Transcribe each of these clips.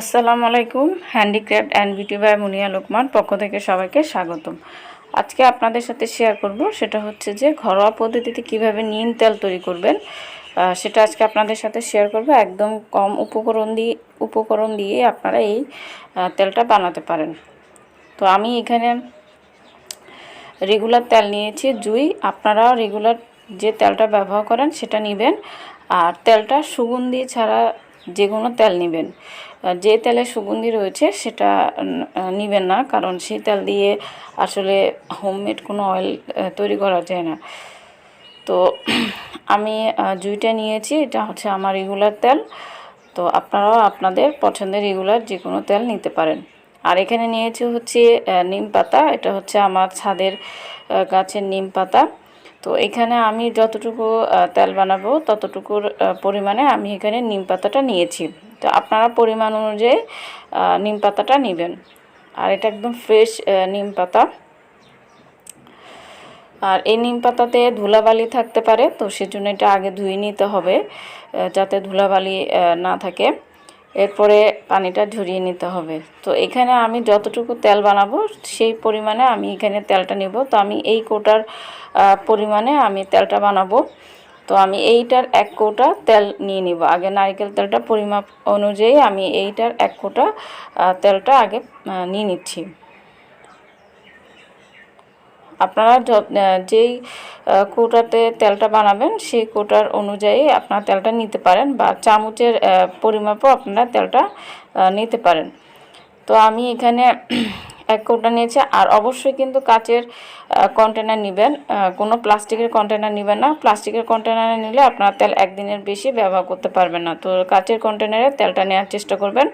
আসসালামু আলাইকুম, handicraft and beauty by Munia Lokman পক্ষ থেকে সবাইকে স্বাগতম। আজকে আপনাদের সাথে শেয়ার করব, সেটা হচ্ছে যে ঘরোয়া পদ্ধতিতে কীভাবে নিম তেল তৈরি করবেন সেটা আজকে আপনাদের সাথে শেয়ার করব। একদম কম উপকরণ দিয়ে উপকরণ দিয়ে আপনারা এই তেলটা বানাতে পারেন। তো আমি এখানে রেগুলার তেল নিয়েছি, জুই আপনারাও রেগুলার যে তেলটা ব্যবহার করেন সেটা নেবেন। আর তেলটা সুগন্ধি ছাড়া যে কোনো তেল নেবেন। যে তেলে সুগন্ধি রয়েছে সেটা নেবেন না, কারণ সেই তেল দিয়ে আসলে হোমমেড কোনো অয়েল তৈরি করা যায় না। তো আমি জুইটা নিয়েছি, এটা হচ্ছে আমার রেগুলার তেল। তো আপনারাও আপনাদের পছন্দের রেগুলার যে কোনো তেল নিতে পারেন। আর এখানে নিয়েছি হচ্ছে নিম পাতা, এটা হচ্ছে আমার ছাদের গাছের নিম পাতা। তো এখানে আমি যতটুকু তেল বানাবো ততটুকুর পরিমাণে আমি এখানে নিম পাতাটা নিয়েছি। তো আপনারা পরিমাণ অনুযায়ী নিম পাতাটা নেবেন। আর এটা একদম ফ্রেশ নিম পাতা। আর এই নিম পাতাতে ধুলাবালি থাকতে পারে, তো সেজন্য এটা আগে ধুয়ে নিতে হবে যাতে ধুলাবালি না থাকে। এরপরে পানিটা ঝরিয়ে নিতে হবে। তো এখানে আমি যতটুকু তেল বানাবো, সেই পরিমাণে আমি এখানে তেলটা নেব। তো আমি এই কোটার পরিমাণে আমি তেলটা বানাবো। তো আমি এইটার এক কোটা তেল নিয়ে নিব। আগে নারিকেল তেলটা পরিমাপ অনুযায়ী আমি এইটার এক কোটা তেলটা আগে নিয়ে নিচ্ছি। আপনারা যেই কৌটাতে তেলটা বানাবেন, সেই কৌটার অনুযায়ী আপনারা তেলটা নিতে পারেন বা চামচের পরিমাপও আপনারা তেলটা নিতে পারেন। তো আমি এখানে এক কৌটা নিয়েছি, আর অবশ্যই কিন্তু কাচের কন্টেনার নেবেন কোনো প্লাস্টিকের কন্টেনার নেবেন না। প্লাস্টিকের কন্টেনারে নিলে আপনারা তেল একদিনের বেশি ব্যবহার করতে পারবেন না। তো কাচের কন্টেনারে তেলটা নেওয়ার চেষ্টা করবেন,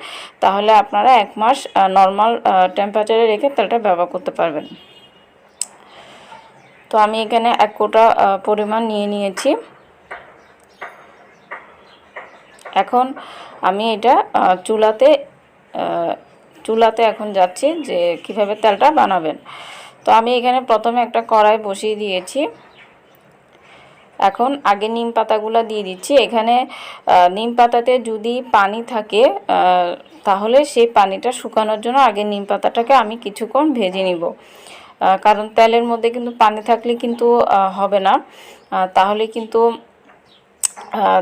তাহলে আপনারা এক মাস নর্মাল টেম্পারেচারে রেখে তেলটা ব্যবহার করতে পারবেন। তো আমি এখানে এক কোটা পরিমাণ নিয়ে নিয়েছি। এখন আমি এটা চুলাতে চুলাতে এখন যাচ্ছি যে কীভাবে তেলটা বানাবেন। তো আমি এখানে প্রথমে একটা কড়াই বসিয়ে দিয়েছি। এখন আগে নিম পাতাগুলো দিয়ে দিচ্ছি। এখানে নিম পাতাতে যদি পানি থাকে তাহলে সেই পানিটা শুকানোর জন্য আগে নিম পাতাটাকে আমি কিছুক্ষণ ভেজে নিব। কারণ তেলের মধ্যে কিন্তু পানি থাকলে কিন্তু হবে না। তাহলে কিন্তু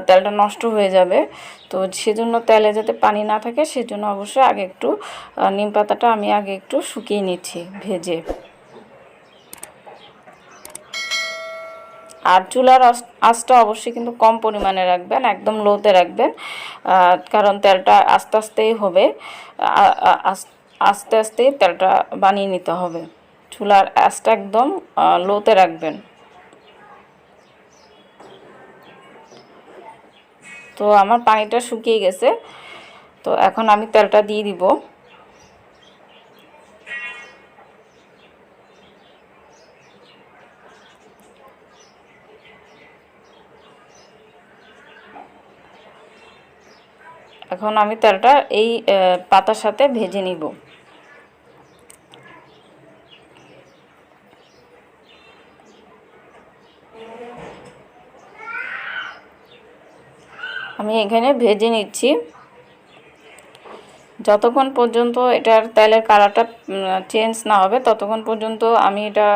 তেলটা নষ্ট হয়ে যাবে। তো সেজন্য তেলে যাতে পানি না থাকে, সেজন্য অবশ্যই আগে একটু নিম পাতাটা আমি আগে একটু শুকিয়ে নিচ্ছি ভেজে। আর চুলার আঁচ- আঁচটা অবশ্যই কিন্তু কম পরিমাণে রাখবেন, একদম লোতে রাখবেন। কারণ তেলটা আস্তে আস্তেই হবে, আ- আ- আস্তে তেলটা বানিয়ে নিতে হবে। চুলার আঁচটা একদম লোতে রাখবেন। তো আমার পানিটা শুকিয়ে গেছে। তো এখন আমি তেলটা দিয়ে দিব। এখন আমি তেলটা এই পাতার সাথে ভেজে নিব। আমি এখানে ভেজে নিচ্ছি। যতক্ষণ পর্যন্ত এটার তেলের কালারটা চেঞ্জ না হবে, ততক্ষণ পর্যন্ত আমি এটা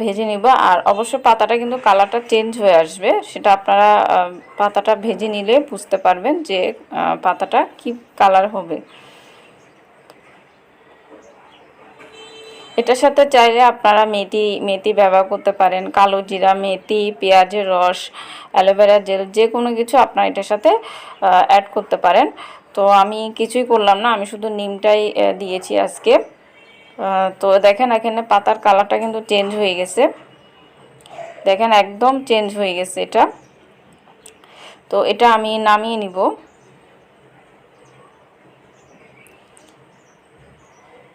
ভেজে নিব। আর অবশ্য পাতাটা কিন্তু কালারটা চেঞ্জ হয়ে আসবে, সেটা আপনারা পাতাটা ভেজে নিলে বুঝতে পারবেন যে পাতাটা কি কালার হবে। এটার সাথে চাইলে আপনারা মেথি মেথি ব্যবহার করতে পারেন। কালো জিরা, মেথি পেঁয়াজের রস, অ্যালোভেরা জেল, যে কোনো কিছু আপনারা এটার সাথে অ্যাড করতে পারেন। তো আমি কিছুই করলাম না, আমি শুধু নিমটাই দিয়েছি আজকে। তো দেখেন এখানে পাতার কালারটা কিন্তু চেঞ্জ হয়ে গেছে। দেখেন একদম চেঞ্জ হয়ে গেছে এটা। তো এটা আমি নামিয়ে নিব।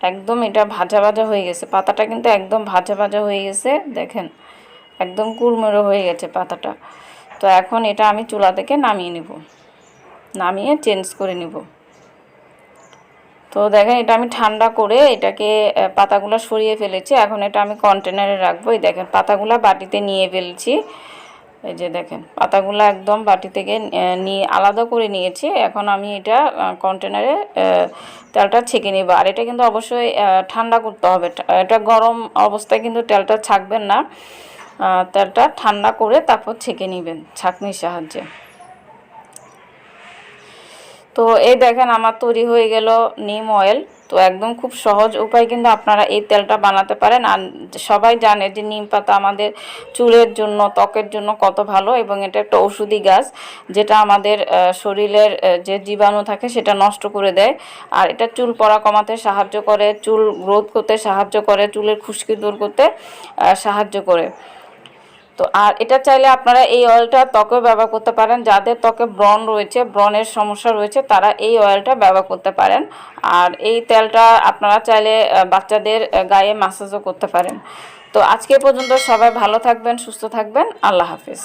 একদম এটা ভাজা ভাজা হয়ে গেছে। পাতাটা কিন্তু একদম ভাজা ভাজা হয়ে গেছে, দেখেন। একদম কুড়মুড়ো হয়ে গেছে পাতাটা। তো এখন এটা আমি চুলা থেকে নামিয়ে নিব। নামিয়ে চেঞ্জ করে নিব। তো দেখেন, এটা আমি ঠান্ডা করে এটাকে পাতাগুলো সরিয়ে ফেলেছি। এখন এটা আমি কন্টেনারে রাখব। এই দেখেন, পাতাগুলো বাটিতে নিয়ে ফেলেছি। এই যে দেখেন, পাতাগুলো একদম বাটি থেকে নিয়ে আলাদা করে নিয়েছি। এখন আমি এটা কন্টেনারে তেলটা ছেঁকে নিব। আর এটা কিন্তু অবশ্যই ঠান্ডা করতে হবে। এটা গরম অবস্থায় কিন্তু তেলটা ছাকবেন না। তেলটা ঠান্ডা করে তারপর ছেঁকে নেবেন ছাঁকনির সাহায্যে। তো এই দেখেন, আমার তৈরি হয়ে গেল নিম অয়েল তো একদম খুব সহজ উপায় কিন্তু আপনারা এই তেলটা বানাতে পারেন। আর সবাই জানে যে নিম পাতা আমাদের চুলের জন্য, ত্বকের জন্য কত ভালো এবং এটা একটা ওষুধি গাছ যেটা আমাদের শরীরের যে জীবাণু থাকে সেটা নষ্ট করে দেয়। আর এটা চুল পড়া কমাতে সাহায্য করে, চুল গ্রোথ করতে সাহায্য করে, চুলের খুশকি দূর করতে সাহায্য করে। তো আর এটা চাইলে আপনারা এই অয়েলটা ত্বকেও ব্যবহার করতে পারেন। যাদের ত্বকে ব্রণ রয়েছে, ব্রণের সমস্যা রয়েছে, তারা এই অয়েলটা ব্যবহার করতে পারেন। আর এই তেলটা আপনারা চাইলে বাচ্চাদের গায়ে মাসাজও করতে পারেন। তো আজকে পর্যন্ত সবাই ভালো থাকবেন, সুস্থ থাকবেন। আল্লাহ হাফিজ।